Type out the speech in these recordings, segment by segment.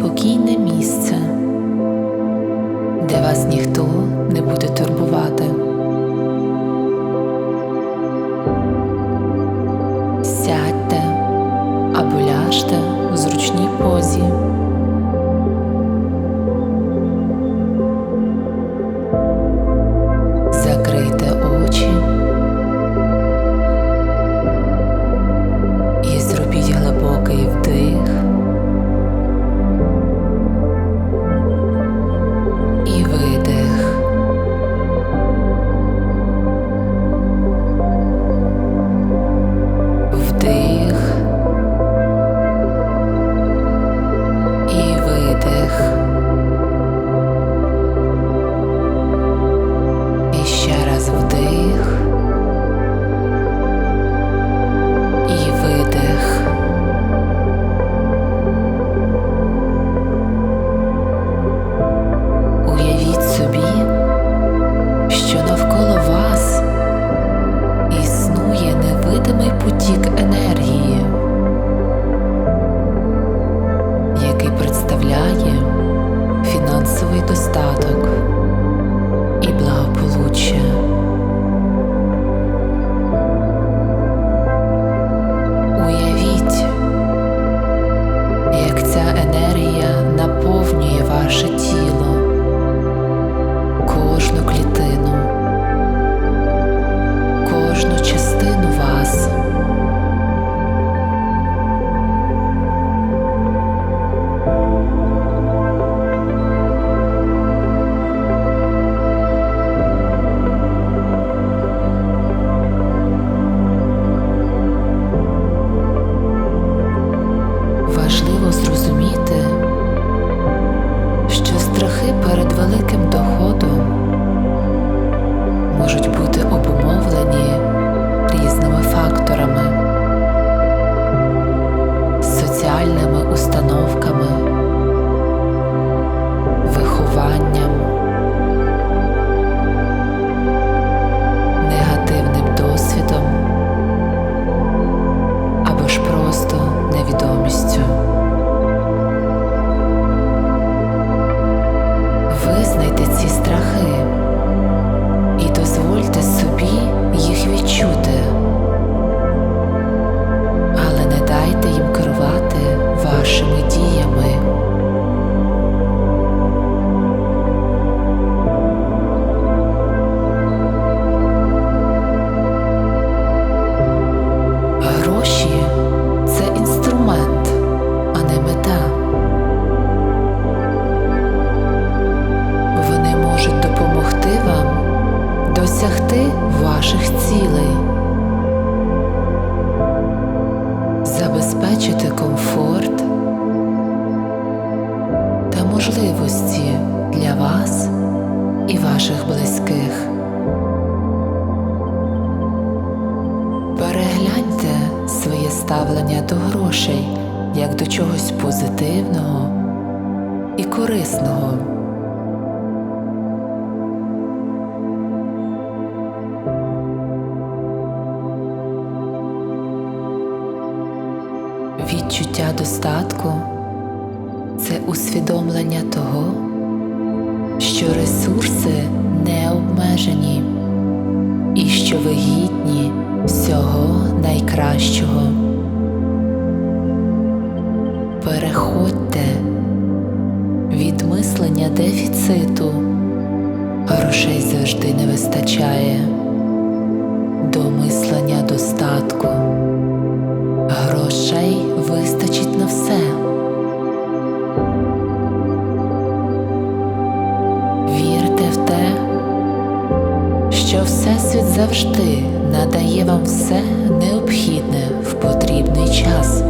спокійне місце, де вас ніхто не буде турбувати. Сядьте або ляжте у зручній позі. до чогось позитивного і корисного. Відчуття достатку це усвідомлення того, що ресурси не обмежені і що вигідні всього найкращого переходьте від мислення дефіциту, грошей завжди не вистачає, до мислення достатку, грошей вистачить на все. Вірте в те, що Всесвіт завжди надає вам все необхідне в потрібний час.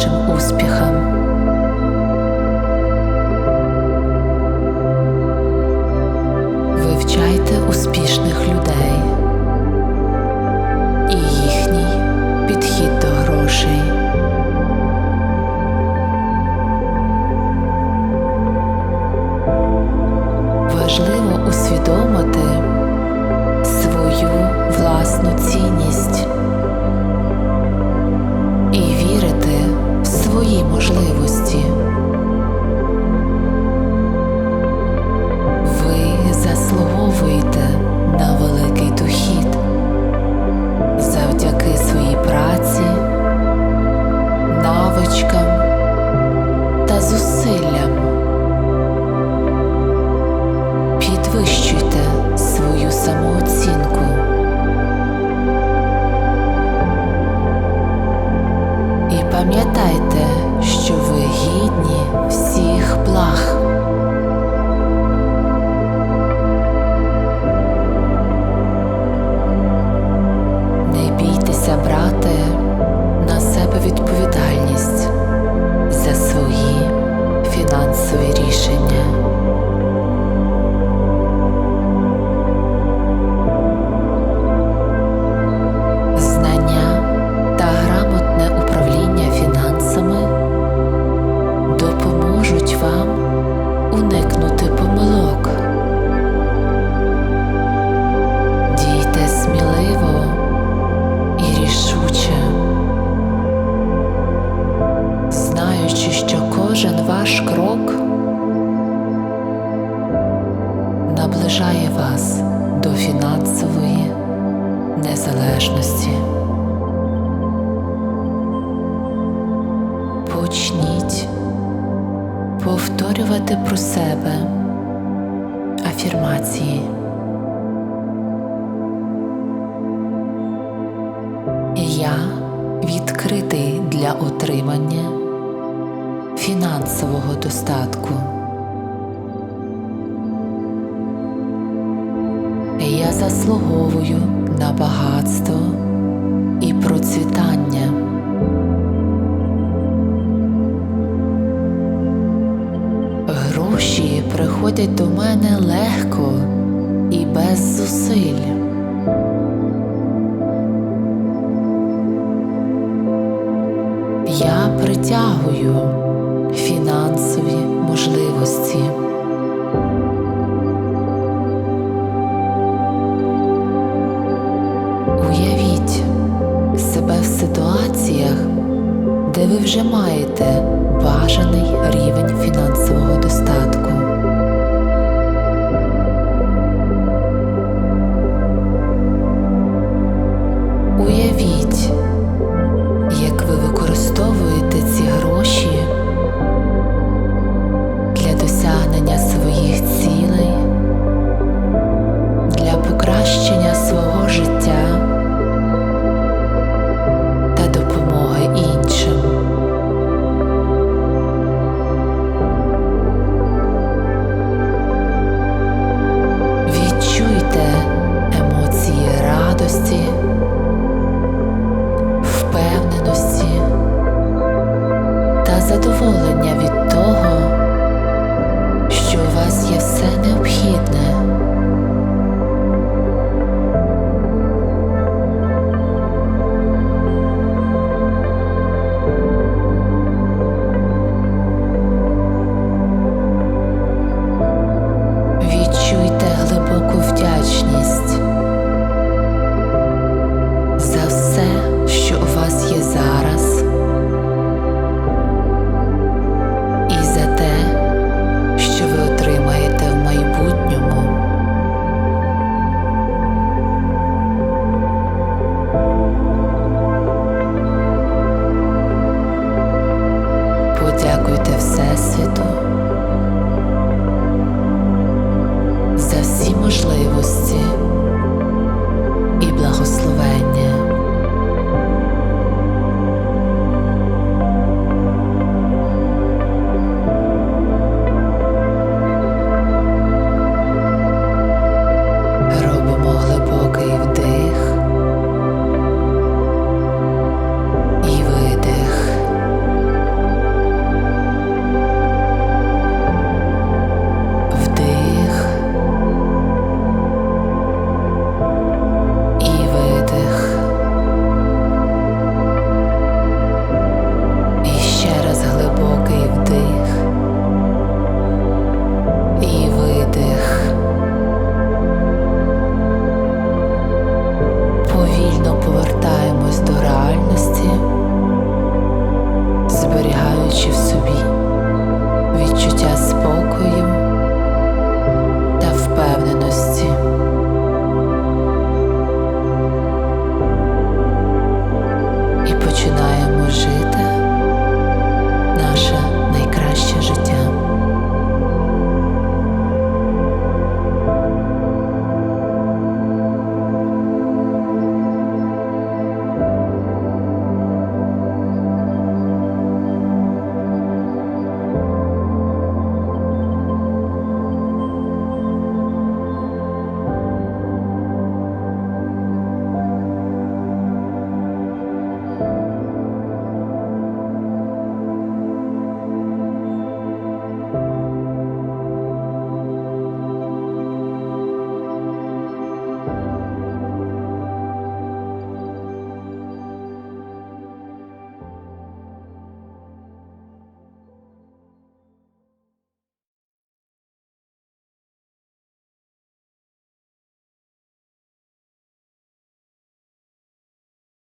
нашим успехам. Почніть повторювати про себе афірмації. Я відкритий для отримання фінансового достатку. Я заслуговую на багатство і процвітання. приходять до мене легко і без зусиль. Я притягую фінансові можливості. Уявіть себе в ситуаціях, де ви вже маєте бажаний рівень фінансового достатку.